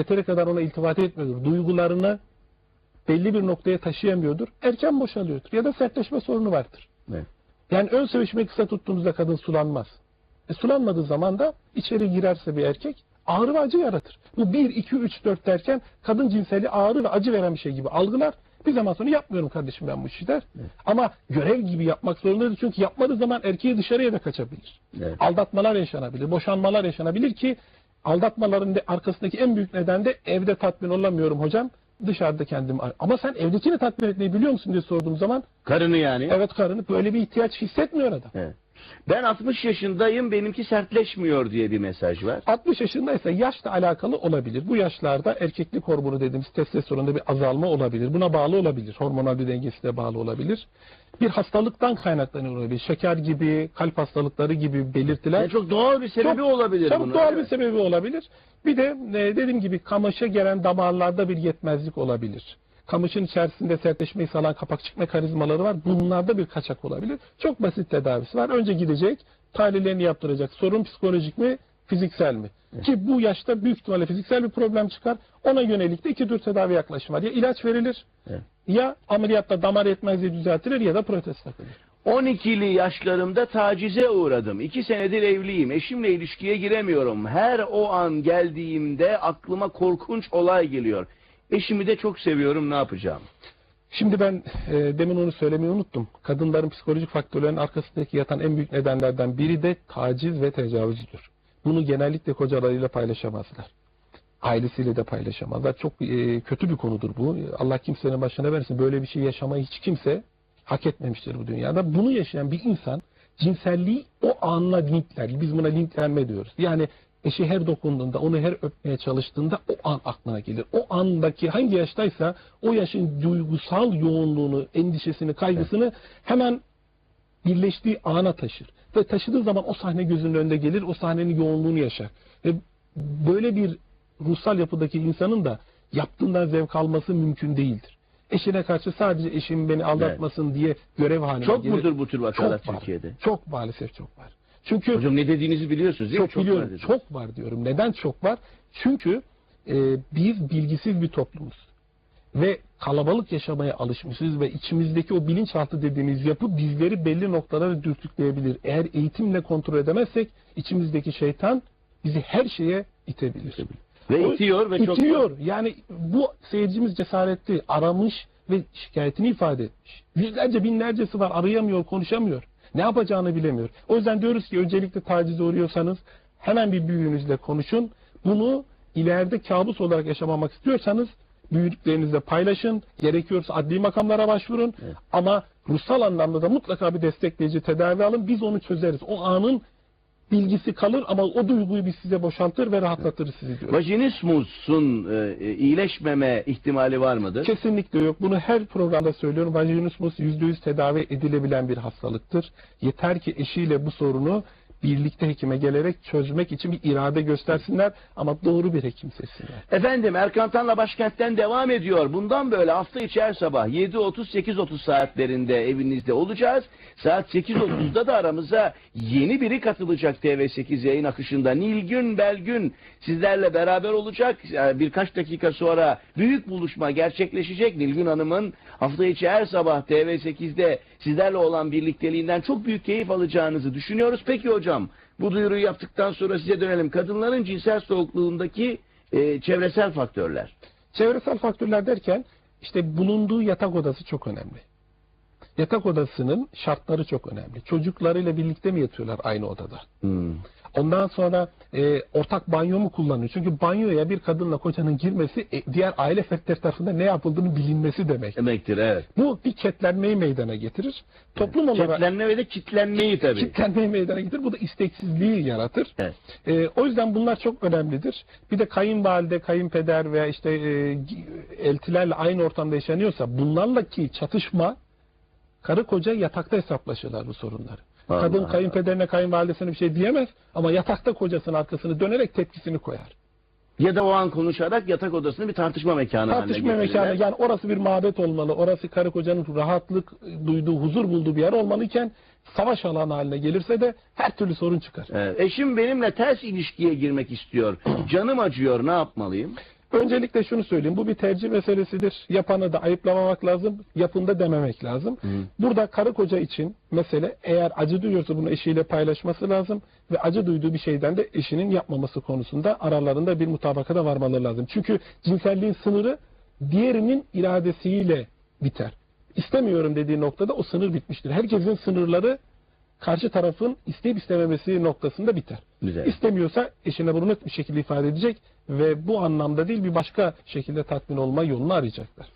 yeteri kadar ona iltifat etmiyordur. Duygularını belli bir noktaya taşıyamıyordur. Erken boşalıyordur. Ya da sertleşme sorunu vardır. Evet. Yani ön sevişmeyi kısa tuttuğunuzda kadın sulanmaz. E, sulanmadığı zaman da içeri girerse bir erkek ağrı ve acı yaratır. Bu 1, 2, 3, 4 derken kadın cinseli ağrı ve acı veren bir şey gibi algılar. Bir zaman sonra yapmıyorum kardeşim ben bu işi der. Ama görev gibi yapmak zorundadır. Çünkü yapmadığı zaman erkeği dışarıya da kaçabilir. Evet. Aldatmalar yaşanabilir, boşanmalar yaşanabilir ki aldatmaların arkasındaki en büyük neden de evde tatmin olamıyorum hocam. Dışarıda kendim ama sen evdekini tatmin etmeyi biliyor musun diye sorduğum zaman Karını yani. evet karını böyle bir ihtiyaç hissetmiyor adam. Evet. Ben 60 yaşındayım benimki sertleşmiyor diye bir mesaj var. 60 yaşındaysa yaşla alakalı olabilir. Bu yaşlarda erkeklik hormonu dediğimiz testosteronda bir azalma olabilir. Buna bağlı olabilir. Hormonal bir dengesi de bağlı olabilir. Bir hastalıktan kaynaklanıyor olabilir. Şeker gibi, kalp hastalıkları gibi belirtiler. Yani çok doğal bir sebebi Çok- olabilir Çok bunun. doğal bir sebebi olabilir. Bir de e, dediğim gibi kamışa gelen damarlarda bir yetmezlik olabilir. Kamışın içerisinde sertleşmeyi sağlayan kapakçık mekanizmaları var. Bunlarda bir kaçak olabilir. Çok basit tedavisi var. Önce gidecek, tahlillerini yaptıracak. Sorun psikolojik mi, fiziksel mi? Ki bu yaşta büyük ihtimalle fiziksel bir problem çıkar. Ona yönelik de iki tür tedavi yaklaşımı var. Ya ilaç verilir, Evet. ya ameliyatta damar yetmezliği düzeltilir ya da protez takılır. 12'li yaşlarımda tacize uğradım. 2 senedir evliyim. Eşimle ilişkiye giremiyorum. Her o an geldiğimde aklıma korkunç olay geliyor. Eşimi de çok seviyorum. Ne yapacağım? Şimdi ben e, demin onu söylemeyi unuttum. Kadınların psikolojik faktörlerin arkasındaki yatan en büyük nedenlerden biri de taciz ve tecavüzdür. Bunu genellikle kocalarıyla paylaşamazlar. Ailesiyle de paylaşamazlar. Çok e, kötü bir konudur bu. Allah kimsenin başına versin. Böyle bir şey yaşamayı hiç kimse hak etmemiştir bu dünyada. Bunu yaşayan bir insan cinselliği o anla linkler. Biz buna linklenme diyoruz. Yani eşi her dokunduğunda, onu her öpmeye çalıştığında o an aklına gelir. O andaki hangi yaştaysa o yaşın duygusal yoğunluğunu, endişesini, kaygısını hemen birleştiği ana taşır. Ve taşıdığı zaman o sahne gözünün önünde gelir, o sahnenin yoğunluğunu yaşar. Ve böyle bir ruhsal yapıdaki insanın da yaptığından zevk alması mümkün değildir. Eşine karşı sadece eşim beni aldatmasın diye görev haline Çok gelir. mudur bu tür vakalar Çok var. Türkiye'de? Çok maalesef çok var. Çünkü Hocam ne dediğinizi biliyorsunuz değil mi? çok biliyorum. var dediniz. çok var diyorum. Neden çok var? Çünkü e, biz bilgisiz bir toplumuz. Ve kalabalık yaşamaya alışmışız ve içimizdeki o bilinçaltı dediğimiz yapı bizleri belli noktalara dürtükleyebilir. Eğer eğitimle kontrol edemezsek içimizdeki şeytan bizi her şeye itebilir. Ve O- itiyor ve çok... İtiyor. Yani bu seyircimiz cesaretli, aramış ve şikayetini ifade etmiş. Yüzlerce binlercesi var arayamıyor, konuşamıyor. Ne yapacağını bilemiyor. O yüzden diyoruz ki öncelikle tacize uğruyorsanız hemen bir büyüğünüzle konuşun. Bunu ileride kabus olarak yaşamamak istiyorsanız büyüklerinizle paylaşın. Gerekiyorsa adli makamlara başvurun. Ama ruhsal anlamda da mutlaka bir destekleyici tedavi alın. Biz onu çözeriz. O anın bilgisi kalır ama o duyguyu biz size boşaltır ve rahatlatırız sizi diyoruz. Vajinismus'un e, e, iyileşmeme ihtimali var mıdır? Kesinlikle yok. Bunu her programda söylüyorum. Vajinismus %100 tedavi edilebilen bir hastalıktır. Yeter ki eşiyle bu sorunu birlikte hekime gelerek çözmek için bir irade göstersinler ama doğru bir hekim seçsinler. Efendim Erkan Tan'la başkentten devam ediyor. Bundan böyle hafta içi her sabah 7.30-8.30 saatlerinde evinizde olacağız. Saat 8.30'da da aramıza yeni biri katılacak TV8 yayın akışında. Nilgün Belgün sizlerle beraber olacak. Yani Birkaç dakika sonra büyük buluşma gerçekleşecek. Nilgün Hanım'ın hafta içi her sabah TV8'de sizlerle olan birlikteliğinden çok büyük keyif alacağınızı düşünüyoruz. Peki hocam bu duyuruyu yaptıktan sonra size dönelim. Kadınların cinsel soğukluğundaki e, çevresel faktörler. Çevresel faktörler derken işte bulunduğu yatak odası çok önemli. Yatak odasının şartları çok önemli. Çocuklarıyla birlikte mi yatıyorlar aynı odada? Hmm. Ondan sonra e, ortak banyo mu kullanıyor? Çünkü banyoya bir kadınla kocanın girmesi e, diğer aile fertleri tarafından ne yapıldığını bilinmesi demek. Demektir evet. Bu bir ketlenmeyi meydana getirir. Toplum olarak Kitlenme ve de kitlenmeyi tabii. kitlenmeyi meydana getirir. Bu da isteksizliği yaratır. Evet. E, o yüzden bunlar çok önemlidir. Bir de kayınvalide, kayınpeder veya işte e, eltilerle aynı ortamda yaşanıyorsa bunlarla ki çatışma karı koca yatakta hesaplaşırlar bu sorunları. Allah Kadın kayınpederine, kayınvalidesine bir şey diyemez ama yatakta kocasının arkasını dönerek tepkisini koyar. Ya da o an konuşarak yatak odasını bir tartışma mekanı haline Tartışma getirirler. mekanı yani orası bir mabet olmalı. Orası karı kocanın rahatlık duyduğu, huzur bulduğu bir yer olmalıyken savaş alanı haline gelirse de her türlü sorun çıkar. Evet. Eşim benimle ters ilişkiye girmek istiyor. Canım acıyor ne yapmalıyım? Öncelikle şunu söyleyeyim. Bu bir tercih meselesidir. Yapanı da ayıplamamak lazım. Yapında dememek lazım. Burada karı koca için mesele eğer acı duyuyorsa bunu eşiyle paylaşması lazım ve acı duyduğu bir şeyden de eşinin yapmaması konusunda aralarında bir mutabakata varmaları lazım. Çünkü cinselliğin sınırı diğerinin iradesiyle biter. İstemiyorum dediği noktada o sınır bitmiştir. Herkesin sınırları karşı tarafın isteyip istememesi noktasında biter. Güzel. İstemiyorsa eşine bunu net bir şekilde ifade edecek ve bu anlamda değil bir başka şekilde tatmin olma yolunu arayacaklar.